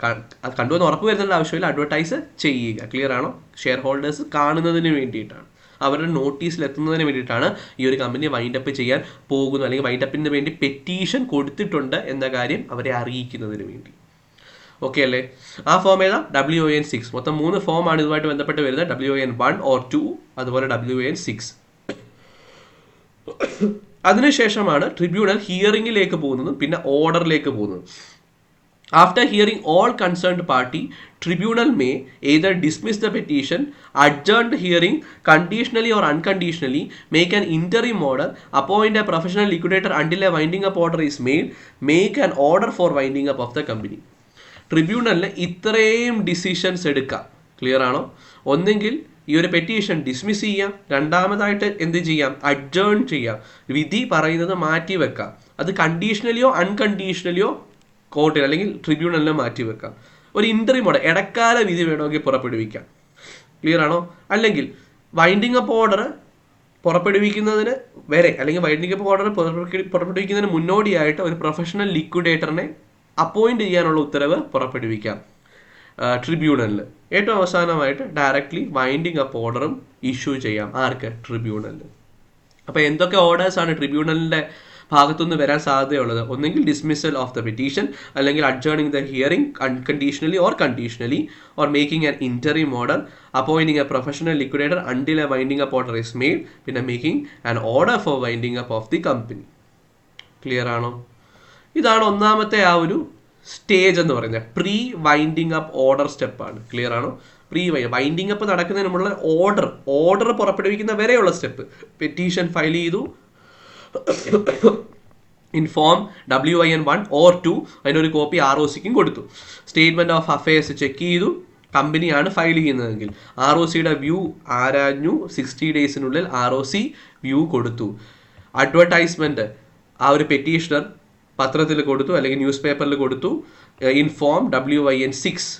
കണ്ടു എന്ന് ഉറപ്പ് വരുത്തേണ്ട ആവശ്യമില്ല. അഡ്വർടൈസ് ചെയ്യുക. ക്ലിയർ ആണോ? ഷെയർ ഹോൾഡേഴ്സ് കാണുന്നതിന് വേണ്ടിയിട്ടാണ്. അവരുടെ നോട്ടീസിൽ എത്തുന്നതിന് വേണ്ടിയിട്ടാണ് ഈ ഒരു കമ്പനി വൈൻഡപ്പ് ചെയ്യാൻ പോകുന്നത്. അല്ലെങ്കിൽ വൈൻഡപ്പിന് വേണ്ടി പെറ്റീഷൻ കൊടുത്തിട്ടുണ്ട് എന്ന കാര്യം അവരെ അറിയിക്കുന്നതിന് വേണ്ടി. ഓക്കെ അല്ലേ ആ ഫോം ഏതാ ഡബ്ല്യു എൻ സിക്സ് മൊത്തം മൂന്ന് ഫോമാണ് ഇതുമായിട്ട് ബന്ധപ്പെട്ട് വരുന്നത് W N one or two അതുപോലെ ഡബ്ല്യു എൻ സിക്സ് അതിനുശേഷമാണ് ട്രിബ്യൂണൽ ഹിയറിംഗിലേക്ക് പോകുന്നതും പിന്നെ ഓർഡറിലേക്ക് പോകുന്നതും after hearing all concerned party tribunal may either dismiss the petition, adjourn the hearing conditionally or unconditionally, make an interim order, appoint a professional liquidator until a winding up order is made, make an order for winding up of the company. ട്രിബ്യൂണലിന് ഇത്രയും ഡിസിഷൻസ് എടുക്കാം. ക്ലിയർ ആണോ? ഒന്നെങ്കിൽ ഈ ഒരു പെറ്റീഷൻ ഡിസ്മിസ് ചെയ്യാം. രണ്ടാമതായിട്ട് എന്ത് ചെയ്യാം? അഡ്ജേൺ ചെയ്യാം. വിധി പറയുന്നത് മാറ്റി വെക്കാം. അത് കണ്ടീഷണലിയോ അൺകണ്ടീഷണലിയോ കോർട്ടിൽ അല്ലെങ്കിൽ ട്രിബ്യൂണലിനോ മാറ്റി വെക്കാം. ഒരു മോഡൽ ഇടക്കാല വിധി വേണമെങ്കിൽ പുറപ്പെടുവിക്കാം. ക്ലിയർ ആണോ? അല്ലെങ്കിൽ വൈൻഡിങ് അപ്പ് ഓർഡർ പുറപ്പെടുവിക്കുന്നതിന് വരെ അല്ലെങ്കിൽ വൈൻഡിങ് അപ്പ് ഓർഡർ പുറപ്പെടുവിക്കുന്നതിന് മുന്നോടിയായിട്ട് ഒരു പ്രൊഫഷണൽ ലിക്വിഡേറ്ററിനെ അപ്പോയിന്റ് ചെയ്യാനുള്ള ഉത്തരവ് പുറപ്പെടുവിക്കാം. ട്രിബ്യൂണലിൽ ഏറ്റവും അവസാനമായിട്ട് ഡയറക്ട്ലി വൈൻഡിങ് അപ്പ് ഓർഡറും ഇഷ്യൂ ചെയ്യാം. ആർക്ക്? ട്രിബ്യൂണലിൽ അപ്പോൾ എന്തൊക്കെ ഓർഡേഴ്സാണ് ട്രിബ്യൂണലിന്റെ ഭാഗത്തുനിന്ന് വരാൻ സാധ്യതയുള്ളത്? ഒന്നെങ്കിൽ ഡിസ്മിസൽ ഓഫ് ദ പെറ്റീഷൻ അല്ലെങ്കിൽ adjourning the hearing unconditionally or conditionally or making an interim order appointing a professional liquidator until a winding up order is made പിന്നെ making an order for winding up of the company clear ആണോ? ഇതാണ് ഒന്നാമത്തെ ആ ഒരു സ്റ്റേജ് എന്ന് പറയുന്നത്. പ്രീ വൈൻഡിങ് അപ്പ് ഓർഡർ സ്റ്റെപ്പാണ് ക്ലിയർ ആണോ? പ്രീ വൈൻഡിങ് അപ്പ് നടക്കുന്നതിന് മുമ്പുള്ള ഓർഡർ ഓർഡർ പുറപ്പെടുവിക്കുന്ന വരെയുള്ള സ്റ്റെപ്പ് പെറ്റീഷൻ ഫയൽ ചെയ്തു. Inform W I N one or two അതിനൊരു കോപ്പി ആർ ഒ സിക്കും കൊടുത്തു. സ്റ്റേറ്റ്മെന്റ് ഓഫ് അഫയേഴ്സ് ചെക്ക് ചെയ്തു. കമ്പനിയാണ് ഫയൽ ചെയ്യുന്നതെങ്കിൽ. ആർ ഒ സിയുടെ വ്യൂ ആരാഞ്ഞു? സിക്സ്റ്റി ഡേയ്സിനുള്ളിൽ ആർ ഒ സി വ്യൂ കൊടുത്തു. അഡ്വർടൈസ്മെന്റ് ആ ഒരു പെറ്റീഷണർ പത്രത്തിൽ കൊടുത്തു അല്ലെങ്കിൽ ന്യൂസ് പേപ്പറിൽ കൊടുത്തു in form W I N six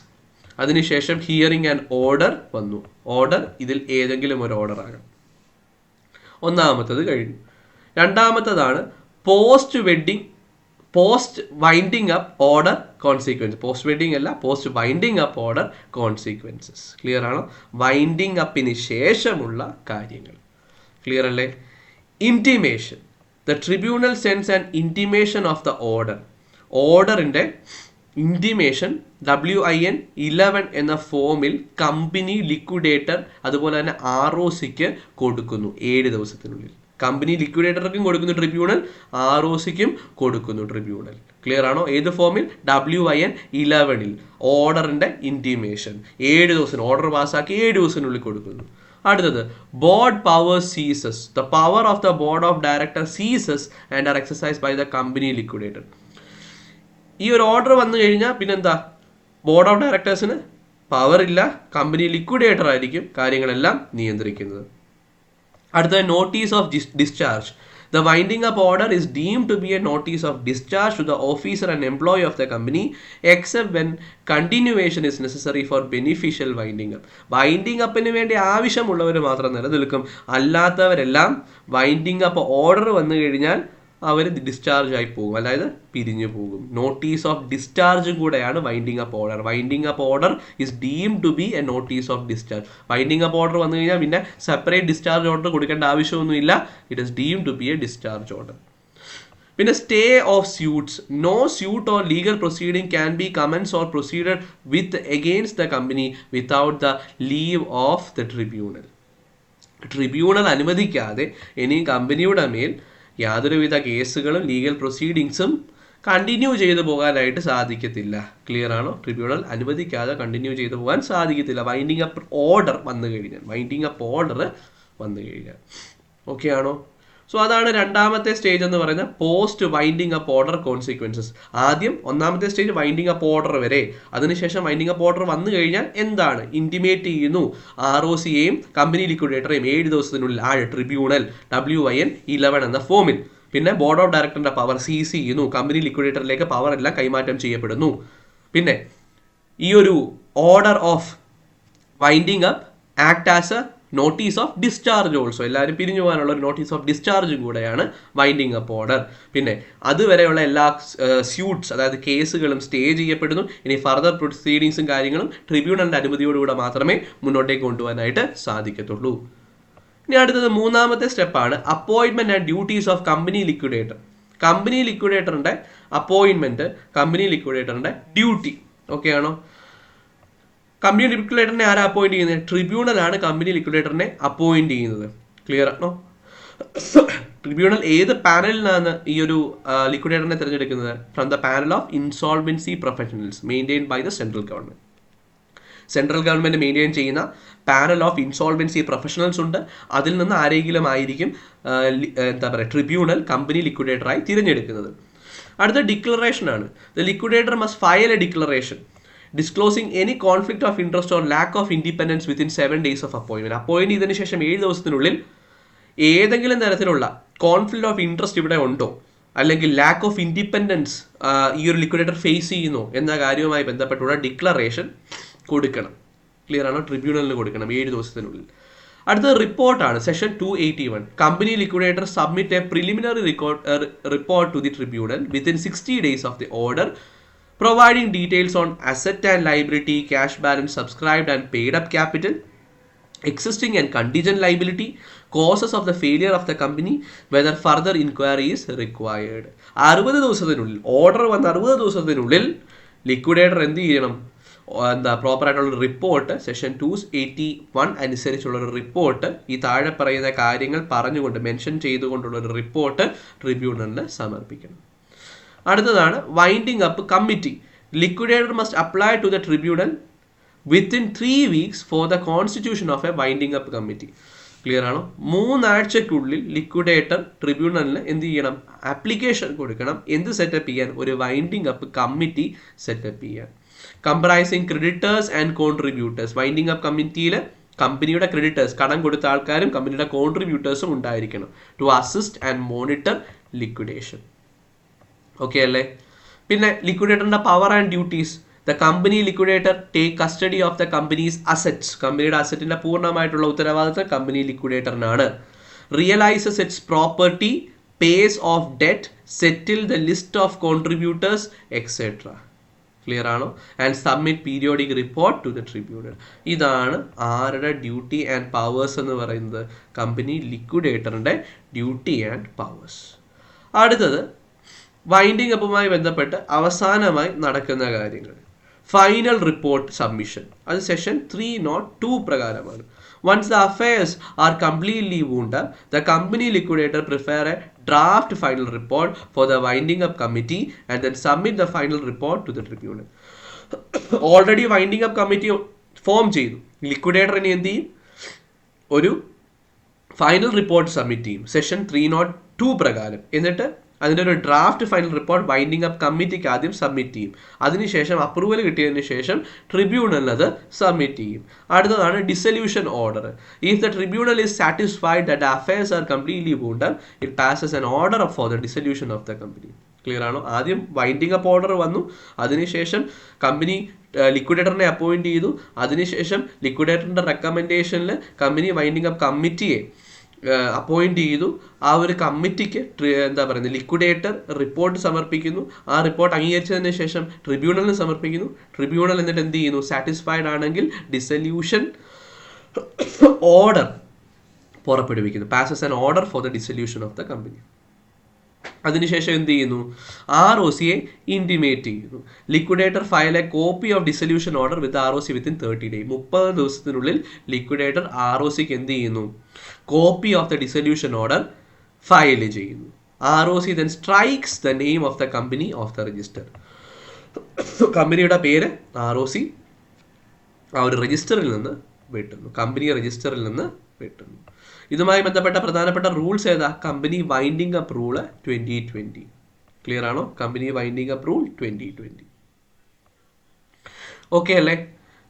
അതിനുശേഷം ഹിയറിംഗ് ആൻഡ് ഓർഡർ വന്നു. ഓർഡർ ഇതിൽ ഏതെങ്കിലും ഒരു ഓർഡർ ആകാം. ഒന്നാമത്തത് കഴിഞ്ഞു. രണ്ടാമത്തതാണ് post wedding post winding up order consequence post winding അല്ല post winding up order consequences clear ആണോ? വൈൻഡിങ് അപ്പിന് ശേഷമുള്ള കാര്യങ്ങൾ. ക്ലിയർ അല്ലേ? Intimation the tribunal sense and intimation of the order ഓർഡറിന്റെ intimation W I N eleven എന്ന ഫോമിൽ കമ്പനി ലിക്വിഡേറ്റർ അതുപോലെ തന്നെ ആർ ഒ സിക്ക് കൊടുക്കുന്നു. ഏഴ് ദിവസത്തിനുള്ളിൽ. കമ്പനി ലിക്വിഡേറ്റർക്കും കൊടുക്കുന്നു ട്രിബ്യൂണൽ ആർ ഒ സിക്കും കൊടുക്കുന്നു ട്രിബ്യൂണൽ ക്ലിയർ ആണോ? ഏത് ഫോമിൽ ഡബ്ല്യു ഐ എൻ ഇലവനിൽ ഓർഡറിന്റെ ഇന്റിമേഷൻ ഏഴ് ദിവസം ഓർഡർ പാസ്സാക്കി ഏഴ് ദിവസത്തിനുള്ളിൽ കൊടുക്കുന്നു. അടുത്തത് board power ceases the power of the board of director ceases and are exercise by the company liquidated ഈ ഒരു ഓർഡർ വന്നു കഴിഞ്ഞാൽ പിന്നെന്താ? ബോർഡ് ഓഫ് ഡയറക്ടേഴ്സിന് പവർ ഇല്ല കമ്പനി ലിക്വിഡേറ്റർ ആയിരിക്കും കാര്യങ്ങളെല്ലാം നിയന്ത്രിക്കുന്നത്. അടുത്തത് notice of discharge the winding up order is deem to be a notice of discharge to the officer and employee of the company except when continuation is necessary for beneficial winding up winding അപ്പിന് വേണ്ടി ആവശ്യമുള്ളവർ മാത്രം നിലനിൽക്കും. അല്ലാത്തവരെല്ലാം വൈൻഡിങ് അപ്പ് ഓർഡർ വന്നു കഴിഞ്ഞാൽ അവർ ഡിസ്ചാർജ് ആയി പോകും. അതായത് പിരിഞ്ഞു പോകും. നോട്ടീസ് ഓഫ് ഡിസ്ചാർജ് കൂടെയാണ് winding up order winding up order is deem to be a notice of discharge winding up order വന്നു കഴിഞ്ഞാൽ പിന്നെ സെപ്പറേറ്റ് ഡിസ്ചാർജ് ഓർഡർ കൊടുക്കേണ്ട ആവശ്യമൊന്നുമില്ല. It is deem to be a discharge order പിന്നെ stay of suits no suit or legal proceeding can be commence or proceeded with against the company without the leave of the tribunal tribunal അനുവദിക്കാതെ ഇനി കമ്പനിയുടെ മേൽ യാതൊരുവിധ കേസുകളും ലീഗൽ പ്രൊസീഡിങ്സും കണ്ടിന്യൂ ചെയ്തു പോകാനായിട്ട് സാധിക്കത്തില്ല. ക്ലിയർ ആണോ? ട്രിബ്യൂണൽ അനുവദിക്കാതെ കണ്ടിന്യൂ ചെയ്തു പോകാൻ സാധിക്കത്തില്ല. വൈൻഡിങ് അപ്പ് ഓർഡർ വന്നു കഴിഞ്ഞാൽ. വൈൻഡിങ് അപ്പ് ഓർഡർ വന്നു കഴിഞ്ഞാൽ. ഓക്കെ ആണോ? സോ അതാണ് രണ്ടാമത്തെ സ്റ്റേജ് എന്ന് പറയുന്നത് post winding up order consequences ആദ്യം ഒന്നാമത്തെ സ്റ്റേജ് വൈൻഡിങ് അപ്പ് ഓർഡർ വരെ. അതിനുശേഷം വൈൻഡിങ് അപ്പ് ഓർഡർ വന്നു കഴിഞ്ഞാൽ എന്താണ്? ഇന്റിമേറ്റ് ചെയ്യുന്നു. ആർ ഒ സിയെയും കമ്പനി ലിക്വിഡേറ്ററെയും ഏഴ് ദിവസത്തിനുള്ളിൽ ആ tribunal W I N eleven എന്ന ഫോമിൽ പിന്നെ ബോർഡ് ഓഫ് ഡയറക്ടറിന്റെ പവർ സി ചെയ്യുന്നു. കമ്പനി ലിക്വിഡേറ്ററിലേക്ക് പവർ എല്ലാം കൈമാറ്റം ചെയ്യപ്പെടുന്നു. പിന്നെ ഈ ഒരു order of winding up act as a notice of discharge also എല്ലാവരും പിരിഞ്ഞു പോകാനുള്ള ഒരു നോട്ടീസ് ഓഫ് ഡിസ്ചാർജ് കൂടെയാണ് വൈൻഡിങ് അപ്പ് ഓർഡർ പിന്നെ അതുവരെയുള്ള എല്ലാ സ്യൂട്ട്സ് അതായത് കേസുകളും സ്റ്റേ ചെയ്യപ്പെടുന്നു. ഇനി ഫർദർ പ്രൊസീഡിങ്സും കാര്യങ്ങളും ട്രിബ്യൂണലിന്റെ അനുമതിയോടുകൂടെ മാത്രമേ മുന്നോട്ടേക്ക് കൊണ്ടുപോകാനായിട്ട് സാധിക്കത്തുള്ളൂ. ഇനി അടുത്തത് മൂന്നാമത്തെ സ്റ്റെപ്പാണ് അപ്പോയിൻമെന്റ് and duties of company liquidator company ലിക്വിഡേറ്ററിന്റെ അപ്പോയിൻമെന്റ് കമ്പനി ലിക്വിഡേറ്ററിന്റെ ഡ്യൂട്ടി ഓക്കെ ആണോ? കമ്പനി ലിക്വിഡേറ്ററിനെ ആരാ അപ്പോയിന്റ് ചെയ്യുന്നത്? ട്രിബ്യൂണലാണ് കമ്പനി ലിക്വിഡേറ്ററിനെ അപ്പോയിന്റ് ചെയ്യുന്നത്. ക്ലിയർ ആണോ? ട്രിബ്യൂണൽ ഏത് പാനലിലാണ് ഈ ഒരു ലിക്വിഡേറ്ററിനെ തിരഞ്ഞെടുക്കുന്നത്? From the panel of insolvency professionals maintain by the central government central government maintain ചെയ്യുന്ന പാനൽ ഓഫ് ഇൻസോൾവൻസി പ്രൊഫഷണൽസ് ഉണ്ട്. അതിൽ നിന്ന് ആരെങ്കിലും ആയിരിക്കും എന്താ പറയുക ട്രിബ്യൂണൽ കമ്പനി ലിക്വിഡേറ്ററായി തിരഞ്ഞെടുക്കുന്നത്. അടുത്ത ഡിക്ലറേഷൻ ആണ്. The liquidator must file a declaration disclosing any conflict of interest or lack of independence within seven days of അപ്പോയിൻമെന്റ് appoint ചെയ്തതിനു ശേഷം ഏഴ് ദിവസത്തിനുള്ളിൽ ഏതെങ്കിലും തരത്തിലുള്ള കോൺഫ്ലിക്ട് ഓഫ് ഇൻട്രസ്റ്റ് ഇവിടെ ഉണ്ടോ? അല്ലെങ്കിൽ ലാക്ക് ഓഫ് ഇൻഡിപെൻഡൻസ് ഈ ഒരു ലിക്വിഡേറ്റർ ഫേസ് ചെയ്യുന്നു എന്ന കാര്യവുമായി ബന്ധപ്പെട്ടുള്ള ഡിക്ലറേഷൻ കൊടുക്കണം. ക്ലിയർ ആണോ? ട്രിബ്യൂണലിന് കൊടുക്കണം ഏഴ് ദിവസത്തിനുള്ളിൽ. അടുത്ത റിപ്പോർട്ടാണ് section two eighty one company liquidator submit a preliminary report to the tribunal within sixty days of the order providing details on asset and liability, cash balance subscribed and paid up capital, existing and contingent liability, causes of the failure of the company, whether further inquiry is required. അറുപത് ദിവസത്തിനുള്ളിൽ ഓർഡർ വന്ന അറുപത് ദിവസത്തിനുള്ളിൽ ലിക്വിഡേറ്റർ എന്ത് ചെയ്യണം എന്താ പ്രോപ്പർ ആയിട്ടുള്ള report section two eighty one അനുസരിച്ചുള്ള ഒരു റിപ്പോർട്ട് ഈ താഴെ പറയുന്ന കാര്യങ്ങൾ പറഞ്ഞുകൊണ്ട് മെൻഷൻ ചെയ്തുകൊണ്ടുള്ള ഒരു റിപ്പോർട്ട് ട്രിബ്യൂണലിന് സമർപ്പിക്കണം അടുത്തതാണ് winding up committee liquidator must apply to the tribunal within three weeks for the constitution of a winding up committee clear ആണോ? മൂന്നാഴ്ചക്കുള്ളിൽ ലിക്വിഡേറ്റർ ട്രിബ്യൂണലിന് എന്ത് ചെയ്യണം? ആപ്ലിക്കേഷൻ കൊടുക്കണം. എന്ത് സെറ്റപ്പ് ചെയ്യാൻ? ഒരു വൈൻഡിങ് അപ്പ് കമ്മിറ്റി സെറ്റപ്പ് ചെയ്യാൻ. Comprising creditors and contributors winding up കമ്മിറ്റിയിൽ കമ്പനിയുടെ ക്രെഡിറ്റേഴ്സ് കടം കൊടുത്ത ആൾക്കാരും കമ്പനിയുടെ കോൺട്രിബ്യൂട്ടേഴ്സും ഉണ്ടായിരിക്കണം to assist and monitor liquidation okay അല്ലേ? പിന്നെ ലിക്വിഡേറ്ററിന്റെ power and duties the company liquidator take custody of the company's assets കമ്പനിയുടെ അസറ്റിന്റെ പൂർണമായിട്ടുള്ള ഉത്തരവാദിത്തം company ലിക്വിഡേറ്ററിനാണ് realises its property pays of debt settle the list of contributors etcetera clear ആണോ? And submit periodic report to the tribunal ഇതാണ് ആരുടെ ഡ്യൂട്ടി ആൻഡ് പവേഴ്സ് എന്ന് പറയുന്നത്? കമ്പനി ലിക്വിഡേറ്ററിന്റെ ഡ്യൂട്ടി ആൻഡ് പവേഴ്സ് അടുത്തത് വൈൻഡിങ് അപ്പുമായി ബന്ധപ്പെട്ട് അവസാനമായി നടക്കുന്ന കാര്യങ്ങൾ. ഫൈനൽ റിപ്പോർട്ട് സബ്മിഷൻ അത് സെഷൻ ത്രീ നോട്ട് ടു പ്രകാരമാണ്. Once the affairs are completely wound the company liquidator prefer a draft final report for the winding up committee and then submit the final report to the tribunal already winding up committee form ചെയ്തു. ലിക്വിഡേറ്റർ ഇനി എന്ത് ചെയ്യും? ഒരു ഫൈനൽ റിപ്പോർട്ട് സബ്മിറ്റ് ചെയ്യും. സെഷൻ ത്രീ നോട്ട് ടു പ്രകാരം. എന്നിട്ട് അതിന്റെ ഒരു draft final report binding up കമ്മിറ്റിക്ക് ആദ്യം സബ്മിറ്റ് ചെയ്യും. അതിനുശേഷം അപ്രൂവൽ കിട്ടിയതിന് ശേഷം ട്രിബ്യൂണൽ അത് സബ്മിറ്റ് ചെയ്യും. അടുത്തതാണ് dissolution order if the tribunal is satisfied the affairs are completely wound it passes an order of for the dissolution of the company clear ആണോ? ആദ്യം വൈൻഡിങ് അപ്പ് ഓർഡർ വന്നു. അതിനുശേഷം കമ്പനി ലിക്വിഡേറ്ററിനെ അപ്പോയിന്റ് ചെയ്തു. അതിനുശേഷം ലിക്വിഡേറ്ററിന്റെ റെക്കമെൻഡേഷനിൽ കമ്പനി വൈൻഡിങ് അപ്പ് കമ്മിറ്റിയെ അപ്പോയിന്റ് ചെയ്തു. ആ ഒരു കമ്മിറ്റിക്ക് എന്താ പറയുന്നത് ലിക്വിഡേറ്റർ റിപ്പോർട്ട് സമർപ്പിക്കുന്നു. ആ റിപ്പോർട്ട് അംഗീകരിച്ചതിന് ശേഷം ട്രിബ്യൂണലിന് സമർപ്പിക്കുന്നു. ട്രിബ്യൂണൽ എന്നിട്ട് എന്ത് ചെയ്യുന്നു? സാറ്റിസ്ഫൈഡ് ആണെങ്കിൽ ഡിസൊല്യൂഷൻ ഓർഡർ പുറപ്പെടുവിക്കുന്നു. Passes an order for the dissolution of the company അതിനുശേഷം എന്ത് ചെയ്യുന്നു? ആർ ഒ സിയെ ഇന്റിമേറ്റ് ചെയ്യുന്നു. Liquidator file a copy of dissolution order with R O C within thirty day മുപ്പത് ദിവസത്തിനുള്ളിൽ ലിക്വിഡേറ്റർ ആർ ഒ സിക്ക് എന്ത് ചെയ്യുന്നു? Copy of the dissolution order file ചെയ്യുന്നു. R O C then strikes the name of the company of the register കമ്പനിയുടെ പേര് ആർ ഒ സി ആ ഒരു രജിസ്റ്ററിൽ നിന്ന് വെട്ടുന്നു. കമ്പനി രജിസ്റ്ററിൽ നിന്ന് വെട്ടുന്നു. ഇതുമായി ബന്ധപ്പെട്ട പ്രധാനപ്പെട്ട റൂൾസ് ഏതാ? Company winding up rule twenty twenty clear ആണോ? Company winding up rule twenty twenty okay അല്ലേ?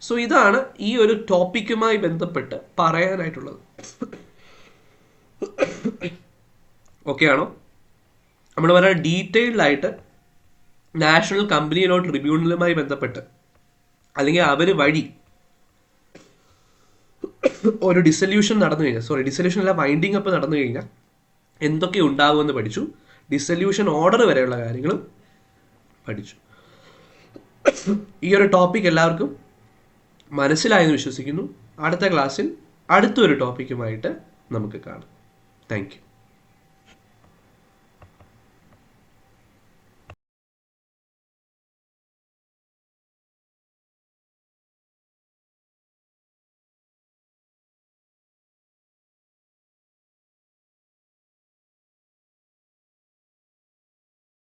സോ ഇതാണ് ഈ ഒരു ടോപ്പിക്കുമായി ബന്ധപ്പെട്ട് പറയാനായിട്ടുള്ളത്. ഓക്കെ ആണോ? നമ്മൾ വളരെ ഡീറ്റെയിൽഡ് ആയിട്ട് നാഷണൽ കമ്പനി ലോ ട്രിബ്യൂണലുമായി ബന്ധപ്പെട്ട് അല്ലെങ്കിൽ അവർ വഴി ഒരു ഡിസൊല്യൂഷൻ നടന്നു കഴിഞ്ഞാൽ സോറി ഡിസൊല്യൂഷൻ അല്ല വൈൻഡിങ് അപ്പ് നടന്നു കഴിഞ്ഞാൽ എന്തൊക്കെ ഉണ്ടാകുമെന്ന് പഠിച്ചു. ഡിസൊല്യൂഷൻ ഓർഡർ വരെയുള്ള കാര്യങ്ങളും പഠിച്ചു. ഈ ഒരു ടോപ്പിക് എല്ലാവർക്കും മനസ്സിലായെന്ന് വിശ്വസിക്കുന്നു. അടുത്ത ക്ലാസ്സിൽ അടുത്തൊരു ടോപ്പിക്കുമായിട്ട് നമുക്ക് കാണാം. താങ്ക്